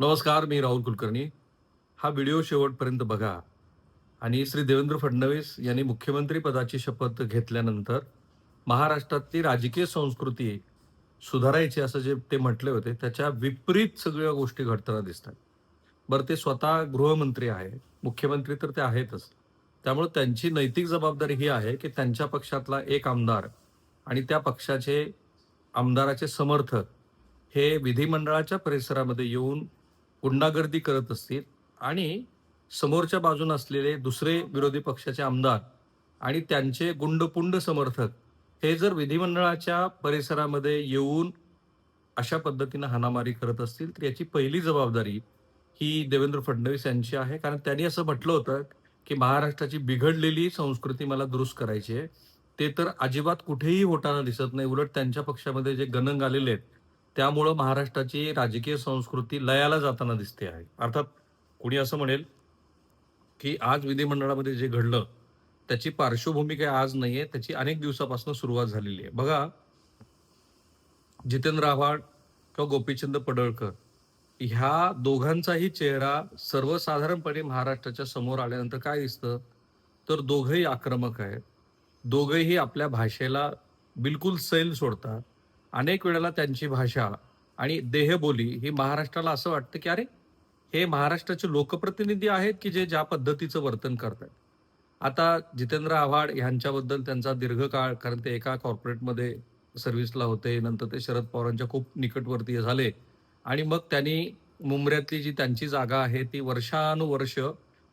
नमस्कार मी राहुल कुलकर्णी. हा व्हिडिओ शेवटपर्यंत बघा. आणि श्री देवेंद्र फडणवीस यांनी मुख्यमंत्री पदाची शपथ घेतल्यानंतर महाराष्ट्रातली राजकीय संस्कृती सुधारायची असं जे ते म्हटले होते त्याच्या विपरीत सगळ्या गोष्टी घडताना दिसतात. बरं ते स्वतः गृहमंत्री आहे मुख्यमंत्री तर ते आहेतच. त्यामुळे त्यांची नैतिक जबाबदारी ही आहे की त्यांच्या पक्षातला एक आमदार आणि त्या पक्षाचे आमदाराचे समर्थक हे विधिमंडळाच्या परिसरामध्ये येऊन गुंडागर्दी करत असतील आणि समोरच्या बाजून असलेले दुसरे विरोधी पक्षाचे आमदार आणि त्यांचे गुंडपुंड समर्थक हे जर विधिमंडळाच्या परिसरामध्ये येऊन अशा पद्धतीनं हाणामारी करत असतील तर याची पहिली जबाबदारी ही देवेंद्र फडणवीस यांची आहे. कारण त्यांनी असं म्हटलं होतं की महाराष्ट्राची बिघडलेली संस्कृती मला दुरुस्त करायची आहे. ते तर अजिबात कुठेही होताना दिसत नाही. उलट त्यांच्या पक्षामध्ये जे गणंग आलेले आहेत त्यामुळं महाराष्ट्राची राजकीय संस्कृती लयाला जाताना दिसते आहे. अर्थात कुणी असं म्हणेल की आज विधिमंडळामध्ये जे घडलं त्याची पार्श्वभूमी काही आज नाहीये त्याची अनेक दिवसापासून सुरुवात झालेली आहे. बघा जितेंद्र आव्हाड किंवा गोपीचंद पडळकर ह्या दोघांचाही चेहरा सर्वसाधारणपणे महाराष्ट्राच्या समोर आल्यानंतर काय दिसतं? तर दोघंही आक्रमक आहेत. दोघंही आपल्या भाषेला बिलकुल सैल सोडतात. अनेक वेळेला त्यांची भाषा आणि देहबोली ही महाराष्ट्राला असं वाटतं की अरे हे महाराष्ट्राचे लोकप्रतिनिधी आहेत की जे ज्या पद्धतीचं वर्तन करतात आता जितेंद्र आव्हाड यांच्याबद्दल त्यांचा दीर्घकाळ कारण ते एका कॉर्पोरेटमध्ये सर्व्हिसला होते नंतर ते शरद पवारांच्या खूप निकटवर्तीय झाले. आणि मग त्यांनी मुंबऱ्यातली जी त्यांची जागा आहे ती वर्षानुवर्ष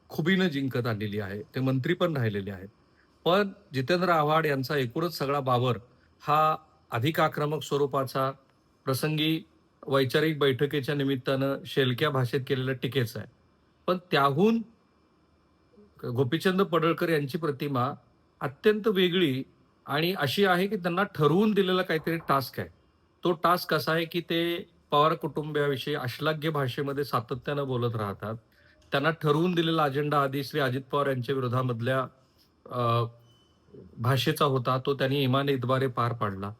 खुबीनं जिंकत आलेली आहे. ते मंत्री पण राहिलेले आहेत. पण जितेंद्र आव्हाड यांचा एकूणच सगळा बावर हा अधिक आक्रमक स्वरूपाचा प्रसंगी वैचारिक बैठकीच्या निमित्तानं शेलक्या भाषेत केलेला टीकेचा आहे. पण त्याहून गोपीचंद पडळकर यांची प्रतिमा अत्यंत वेगळी आणि अशी आहे की त्यांना ठरवून दिलेला काहीतरी टास्क आहे. तो टास्क असा आहे की ते पवार कुटुंबियाविषयी अश्लाघ्य भाषेमध्ये सातत्यानं बोलत राहतात. त्यांना ठरवून दिलेला अजेंडा आधी श्री अजित पवार यांच्या विरोधामधल्या भाषेचा होता. तो त्यांनी इमानीद्वारे पार पाडला.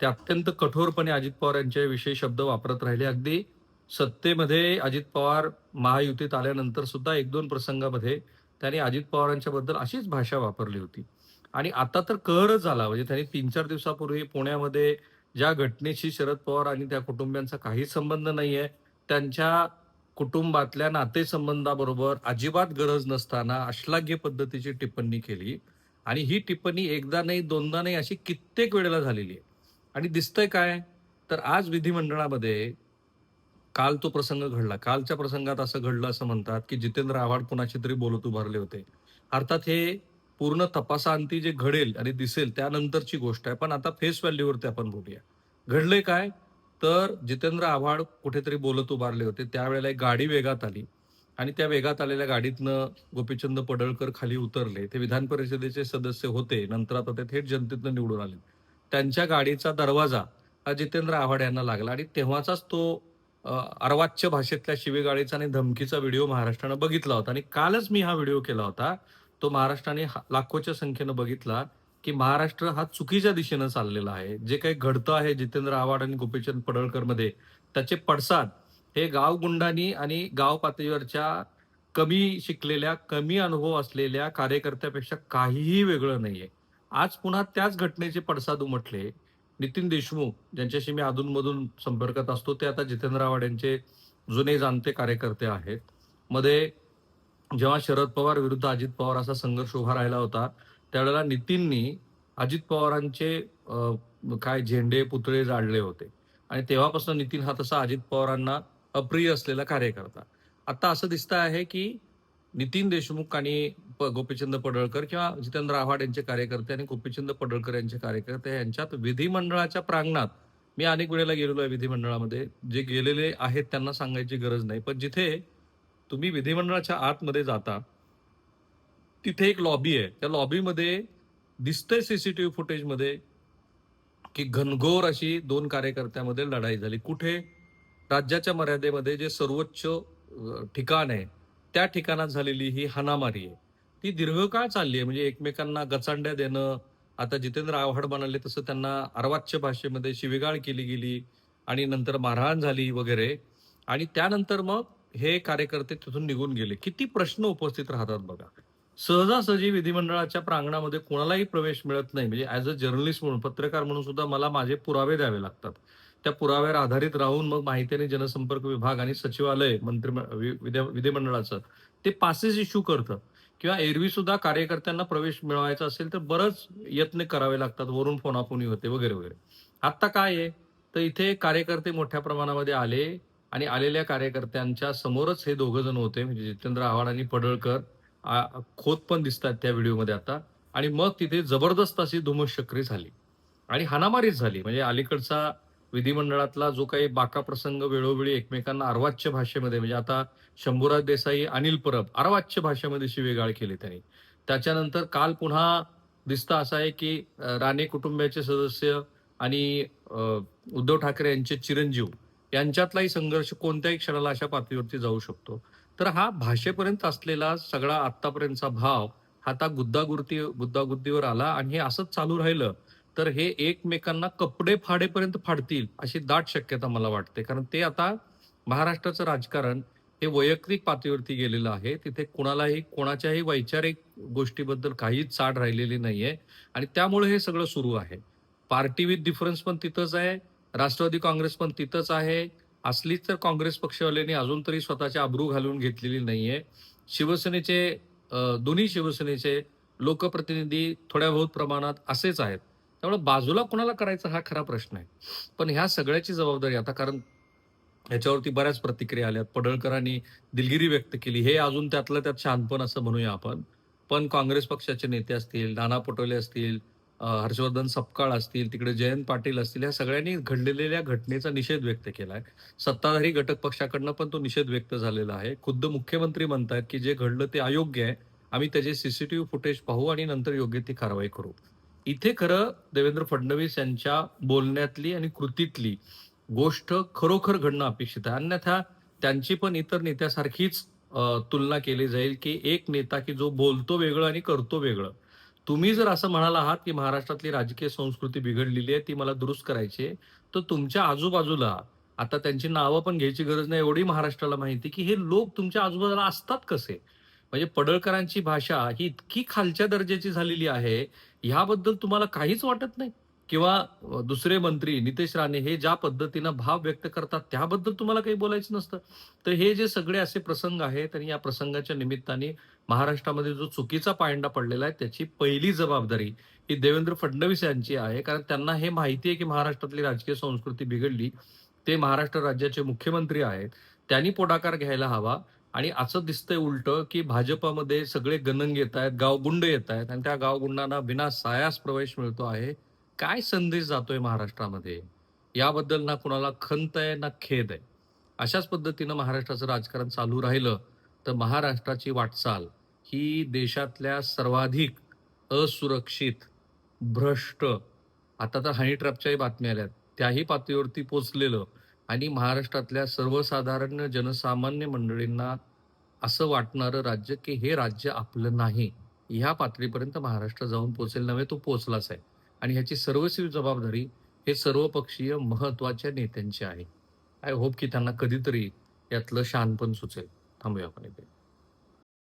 ते अत्यंत कठोरपणे अजित पवार यांच्याविषयी शब्द वापरत राहिले. अगदी सत्तेमध्ये अजित पवार महायुतीत आल्यानंतर सुद्धा एक दोन प्रसंगामध्ये त्यांनी अजित पवारांच्याबद्दल अशीच भाषा वापरली होती. आणि आता तर कहरच झाला. म्हणजे त्यांनी तीन चार दिवसापूर्वी पुण्यामध्ये ज्या घटनेशी शरद पवार आणि त्या कुटुंबियांचा काहीच संबंध नाहीये त्यांच्या कुटुंबातल्या नातेसंबंधाबरोबर अजिबात गरज नसताना अश्लाघ्य पद्धतीची टिप्पणी केली. आणि ही टिप्पणी एकदा नाही दोनदा नाही अशी कित्येक वेळेला झालेली आहे. आणि दिसतंय काय? तर आज विधिमंडळामध्ये काल तो प्रसंग घडला. कालच्या प्रसंगात असं घडलं असं म्हणतात की जितेंद्र आव्हाड कुणाशी तरी बोलत उभारले होते. अर्थात हे पूर्ण तपासांती जे घडेल आणि दिसेल त्यानंतरची गोष्ट आहे. पण आता फेस व्हॅल्यूवरती आपण बोलूया. घडले काय? तर जितेंद्र आव्हाड कुठेतरी बोलत उभारले होते. त्यावेळेला एक गाडी वेगात आली. आणि त्या वेगात आलेल्या गाडीतनं गोपीचंद पडळकर खाली उतरले. ते विधान परिषदेचे सदस्य होते. नंतर आता ते थेट जनतेतनं निवडून आले. त्यांच्या गाडीचा दरवाजा हा जितेंद्र आव्हाड यांना लागला. आणि तेव्हाचाच तो अर्वाच्य भाषेतल्या शिवेगाळीचा आणि धमकीचा व्हिडिओ महाराष्ट्रानं बघितला होता. आणि कालच मी हा व्हिडिओ केला होता. तो महाराष्ट्राने हा- लाखोच्या संख्येनं बघितला की महाराष्ट्र हा चुकीच्या दिशेनं चाललेला आहे. जे काही घडतं आहे जितेंद्र आव्हाड आणि गोपीचंद पडळकरमध्ये त्याचे पडसाद हे गाव गुंडांनी आणि गाव पातळीवरच्या कमी शिकलेल्या कमी अनुभव असलेल्या कार्यकर्त्यापेक्षा काहीही वेगळं नाहीये. आज पुन्हा त्याच घटनेचे पडसाद उमटले. नितीन देशमुख ज्यांच्याशी मी अधूनमधून संपर्कात असतो ते आता जितेंद्र आव्हाड यांचे जुने जाणते कार्यकर्ते आहेत. मध्ये जेव्हा शरद पवार विरुद्ध अजित पवार असा संघर्ष उभा राहिला होता त्यावेळेला नितीननी अजित पवारांचे काय झेंडे पुतळे जाळले होते. आणि तेव्हापासून नितीन हा तसा अजित पवारांना अप्रिय असलेला कार्यकर्ता. आता असं दिसतं आहे की नितीन देशमुख आणि प- गोपीचंद पडळकर किंवा जितेंद्र आव्हाड यांचे कार्यकर्ते आणि गोपीचंद पडळकर यांचे कार्यकर्ते यांच्यात विधिमंडळाच्या प्रांगणात मी अनेक वेळेला गेलेलो आहे विधिमंडळामध्ये. जे गेलेले आहेत त्यांना सांगायची गरज नाही. पण जिथे तुम्ही विधिमंडळाच्या आतमध्ये जाता तिथे एक लॉबी आहे. त्या लॉबीमध्ये दिसतंय सीसीटीव्ही फुटेजमध्ये की घनघोर अशी दोन कार्यकर्त्यामध्ये लढाई झाली. कुठे? राज्याच्या मर्यादेमध्ये जे सर्वोच्च ठिकाण आहे त्या ठिकाणात झालेली ही हाणामारी आहे. ती दीर्घकाळ चालली आहे. म्हणजे एकमेकांना गचांड्या देणं आता जितेंद्र आव्हाड म्हणाले तसं त्यांना अर्वाच्य भाषेमध्ये शिवेगाळ केली गेली आणि नंतर मारहाण झाली वगैरे. आणि त्यानंतर मग हे कार्यकर्ते तिथून निघून गेले. किती प्रश्न उपस्थित राहतात बघा. सहजासहजी विधिमंडळाच्या प्रांगणामध्ये कोणालाही प्रवेश मिळत नाही. म्हणजे ऍज अ जर्नलिस्ट म्हणून पत्रकार म्हणून सुद्धा मला माझे पुरावे द्यावे लागतात. त्या पुराव्यावर आधारित राहून मग माहिती आणि जनसंपर्क विभाग आणि सचिवालय मंत्री विद्या- विधिमंडळाचं ते पासेस इश्यू करतं. किंवा एरवी सुद्धा कार्यकर्त्यांना प्रवेश मिळवायचा असेल तर बरंच यत्न करावे लागतात. वरून फोनाफोनी होते वगैरे वगैरे. आता काय आहे? तर इथे कार्यकर्ते मोठ्या प्रमाणामध्ये आले आणि आलेल्या कार्यकर्त्यांच्या समोरच हे दोघं जण होते. म्हणजे जितेंद्र आव्हाड आणि पडळकर. खोत पण दिसतात त्या व्हिडिओमध्ये आता. आणि मग तिथे जबरदस्त अशी धुमशक्री झाली. आणि हाणामारीच झाली. म्हणजे अलीकडचा विधिमंडळातला जो काही बाका प्रसंग वेळोवेळी एकमेकांना अर्वाच्य भाषेमध्ये म्हणजे आता शंभूराज देसाई अनिल परब अर्वाच्य भाषेमध्ये शिवेगाळ केली त्यांनी. त्याच्यानंतर काल पुन्हा दिसतं असं आहे की राणे कुटुंबाचे सदस्य आणि उद्धव ठाकरे यांचे चिरंजीव यांच्यातलाही संघर्ष कोणत्याही क्षणाला अशा पातळीवरती जाऊ शकतो. तर हा भाषेपर्यंत असलेला सगळा आत्तापर्यंतचा भाव हा आता गुद्दागुर्ती गुद्दागुद्दीवर आला आणि हे असंच चालू राहिलं. तर हे एकमेकांना कपडे फाडेपर्यंत फाडतील अशी दाट शक्यता मला वाटते. कारण ते आता महाराष्ट्राचं राजकारण हे वैयक्तिक पातळीवरती गेलेलं आहे. तिथे कुणालाही कोणाच्याही वैचारिक गोष्टीबद्दल काहीच चाड राहिलेली नाहीये. आणि त्यामुळे हे सगळं सुरू आहे. पार्टी विथ डिफरन्स पण तिथंच आहे. राष्ट्रवादी काँग्रेस पण तिथंच आहे. असलीच तर काँग्रेस पक्षवाल्यांनी अजून तरी स्वतःच्या अब्रू घालून घेतलेली नाहीये. शिवसेनेचे दोन्ही शिवसेनेचे लोकप्रतिनिधी थोड्या बहुत प्रमाणात असेच आहेत. त्यामुळे बाजूला कोणाला करायचा हा खरा प्रश्न आहे. पण ह्या सगळ्याची जबाबदारी आता कारण ह्याच्यावरती बऱ्याच प्रतिक्रिया आल्यात. पडळकरांनी दिलगिरी व्यक्त केली. हे अजून त्यातलं त्यात शांतपण असं म्हणूया आपण. पण काँग्रेस पक्षाचे नेते असतील नाना पटोले असतील हर्षवर्धन सपकाळ असतील तिकडे जयंत पाटील असतील या सगळ्यांनी घडलेल्या घटनेचा निषेध व्यक्त केला आहे सत्ताधारी घटक पक्षाकडनं पण तो निषेध व्यक्त झालेला आहे. खुद्द मुख्यमंत्री म्हणतात की जे घडलं ते अयोग्य आहे. आम्ही त्याचे सीसीटीव्ही फुटेज पाहू आणि नंतर योग्य ती कारवाई करू. इथे खरं देवेंद्र फडणवीस यांच्या बोलण्यातली आणि कृतीतली गोष्ट खरोखर घडणं अपेक्षित आहे. अन्यथा त्यांची पण इतर नेत्यासारखीच तुलना केली जाईल की एक नेता की जो बोलतो वेगळं आणि करतो वेगळं. तुम्ही जर असं म्हणाला आहात की महाराष्ट्रातली राजकीय संस्कृती बिघडलेली आहे ती मला दुरुस्त करायची आहे तर तुमच्या आजूबाजूला आता त्यांची नावं पण घ्यायची गरज नाही एवढी महाराष्ट्राला माहिती की हे लोक तुमच्या आजूबाजूला असतात कसे? म्हणजे पडळकरांची भाषा ही इतकी खालच्या दर्जाची झालेली आहे ह्याबद्दल तुम्हाला काहीच वाटत नाही? किंवा दुसरे मंत्री नितेश राणे हे ज्या पद्धतीनं भाव व्यक्त करतात त्याबद्दल तुम्हाला काही बोलायचं नसतं? तर हे जे सगळे असे प्रसंग आहेत आणि या प्रसंगाच्या निमित्ताने महाराष्ट्रामध्ये जो चुकीचा पायंडा पडलेला आहे त्याची पहिली जबाबदारी ही देवेंद्र फडणवीस यांची आहे. कारण त्यांना हे माहिती आहे की महाराष्ट्रातली राजकीय संस्कृती बिघडली. ते महाराष्ट्र राज्याचे मुख्यमंत्री आहेत. त्यांनी पुढाकार घ्यायला हवा. आणि असं दिसतंय उलट की भाजपामध्ये सगळे गणंग येत आहेत गावगुंड येत आहेत आणि त्या गावगुंडांना बिना सायास प्रवेश मिळतो आहे. काय संदेश जातोय महाराष्ट्रामध्ये? याबद्दल ना कुणाला खंत आहे ना खेद आहे. अशाच पद्धतीनं महाराष्ट्राचं राजकारण चालू राहिलं तर महाराष्ट्राची वाटचाल ही देशातल्या सर्वाधिक असुरक्षित भ्रष्ट आता तर हनी ट्रॅपच्याही बातम्या आल्यात त्याही पातळीवरती पोचलेलं आणि महाराष्ट्रातल्या सर्वसाधारण जनसामान्य मंडळींना असं वाटणारं राज्य की हे राज्य आपलं नाही. ह्या पातळीपर्यंत महाराष्ट्र जाऊन पोचेल नव्हे तो पोचलाच आहे. आणि ह्याची सर्वस्वी जबाबदारी हे सर्वपक्षीय महत्त्वाच्या नेत्यांची आहे. आय होप की त्यांना कधीतरी यातलं शानपण सुचेल. थांबूया आपण इथे.